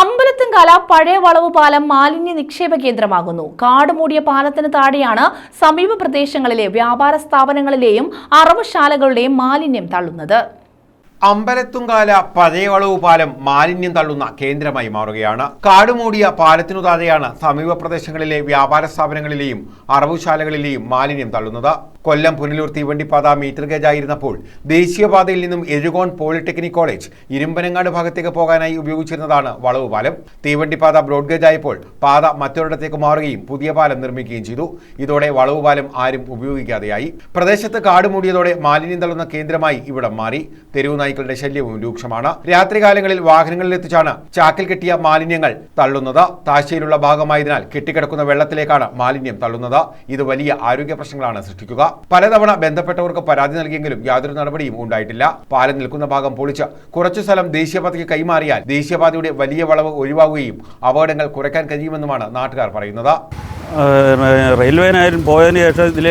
അമ്പലത്തുംകാല പഴയ വളവ് പാലം മാലിന്യ നിക്ഷേപ കേന്ദ്രമാകുന്നു. കാട് മൂടിയ പാലത്തിന് താഴെയാണ് സമീപ പ്രദേശങ്ങളിലെ വ്യാപാര സ്ഥാപനങ്ങളിലെയും അറവുശാലകളുടെയും മാലിന്യം തള്ളുന്നത്. അമ്പലത്തുംകാല പഴയ വളവ് പാലം മാലിന്യം തള്ളുന്ന കേന്ദ്രമായി മാറുകയാണ്. കാടുമൂടിയ പാലത്തിനു താഴെയാണ് സമീപ പ്രദേശങ്ങളിലെ വ്യാപാര സ്ഥാപനങ്ങളിലെയും അറവുശാലകളിലെയും മാലിന്യം തള്ളുന്നത്. കൊല്ലം പുനലൂർ തീവണ്ടിപ്പാത മീറ്റർ ഗേജ് ആയിരുന്നപ്പോൾ ദേശീയപാതയിൽ നിന്നും എഴുകോൺ പോളിടെക്നിക് കോളേജ് ഇരുമ്പനങ്ങാട് ഭാഗത്തേക്ക് പോകാനായി ഉപയോഗിച്ചിരുന്നതാണ് വളവ് പാലം. തീവണ്ടിപ്പാത ബ്രോഡ് ഗേജ് ആയപ്പോൾ പാത മറ്റൊരിടത്തേക്ക് മാറുകയും പുതിയ പാലം നിർമ്മിക്കുകയും ചെയ്തു. ഇതോടെ വളവ് പാലം ആരും ഉപയോഗിക്കാതെയായി. പ്രദേശത്ത് കാട് മൂടിയതോടെ മാലിന്യം തള്ളുന്ന കേന്ദ്രമായി ഇവിടം മാറി. തെരുവു നായ്ക്കളുടെ ശല്യവും രൂക്ഷമാണ്. രാത്രികാലങ്ങളിൽ വാഹനങ്ങളിൽ എത്തിച്ചാണ് ചാക്കിൽ കെട്ടിയ മാലിന്യങ്ങൾ തള്ളുന്നത്. താഴ്ചയിലുള്ള ഭാഗമായതിനാൽ കെട്ടിക്കിടക്കുന്ന വെള്ളത്തിലേക്കാണ് മാലിന്യം തള്ളുന്നത്. ഇത് വലിയ ആരോഗ്യ പ്രശ്നങ്ങളാണ് സൃഷ്ടിക്കുക. പലതവണ ബന്ധപ്പെട്ടവർക്ക് പരാതി നൽകിയെങ്കിലും യാതൊരു നടപടിയും ഉണ്ടായിട്ടില്ല. പാലം നിൽക്കുന്ന ഭാഗം പൊളിച്ച് കുറച്ചു സ്ഥലം ദേശീയപാതയ്ക്ക് കൈമാറിയാൽ ദേശീയപാതയുടെ വലിയ വളവ് ഒഴിവാകുകയും അപകടങ്ങൾ കുറയ്ക്കാൻ കഴിയുമെന്നുമാണ് നാട്ടുകാർ പറയുന്നത്. റെയിൽവേനായാലും പോയതിന് ശേഷം ഇതിൽ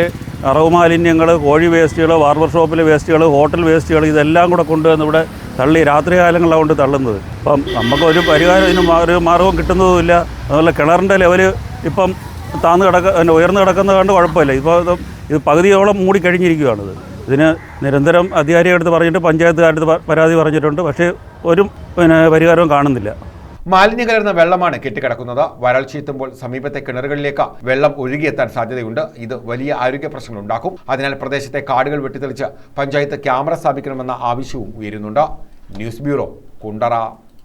അറവ് മാലിന്യങ്ങൾ കോഴി വേസ്റ്റുകൾ ബാർബർ ഷോപ്പിലെ വേസ്റ്റുകൾ ഹോട്ടൽ വേസ്റ്റുകൾ ഇതെല്ലാം കൂടെ കൊണ്ടുവന്ന് ഇവിടെ തള്ളി രാത്രി കാലങ്ങളിലാണ് കൊണ്ട് തള്ളുന്നത്. അപ്പം നമുക്കൊരു പരിഹാരം ഇതിന് ഒരു മാർഗവും കിട്ടുന്നതുമില്ല. അതുപോലെ കിണറിന്റെ ലെവൽ ഇപ്പം താന്ന് കിടക്ക ഉയർന്നു കിടക്കുന്നത് കണ്ട് കുഴപ്പമില്ല. ഇപ്പോൾ ഇത് പകുതിയോളം മൂടിക്കഴിഞ്ഞിരിക്കുകയാണിത് ഇതിന് നിരന്തരം അധികാരിയെടുത്ത് പറഞ്ഞിട്ട് പഞ്ചായത്തുകാരുടെ പരാതി പറഞ്ഞിട്ടുണ്ട്. പക്ഷേ ഒരു പിന്നെ പരിഹാരവും കാണുന്നില്ല. മാലിന്യം കലർന്ന വെള്ളമാണ് കെട്ടിക്കിടക്കുന്നത്. വരൾച്ചയെത്തുമ്പോൾ സമീപത്തെ കിണറുകളിലേക്ക് വെള്ളം ഒഴുകിയെത്താൻ സാധ്യതയുണ്ട്. ഇത് വലിയ ആരോഗ്യ പ്രശ്നങ്ങൾ ഉണ്ടാക്കും. അതിനാൽ പ്രദേശത്തെ കാടുകൾ വെട്ടിത്തെളിച്ച് പഞ്ചായത്ത് ക്യാമറ സ്ഥാപിക്കണമെന്ന ആവശ്യവും ഉയരുന്നുണ്ട്. News bureau Kundara.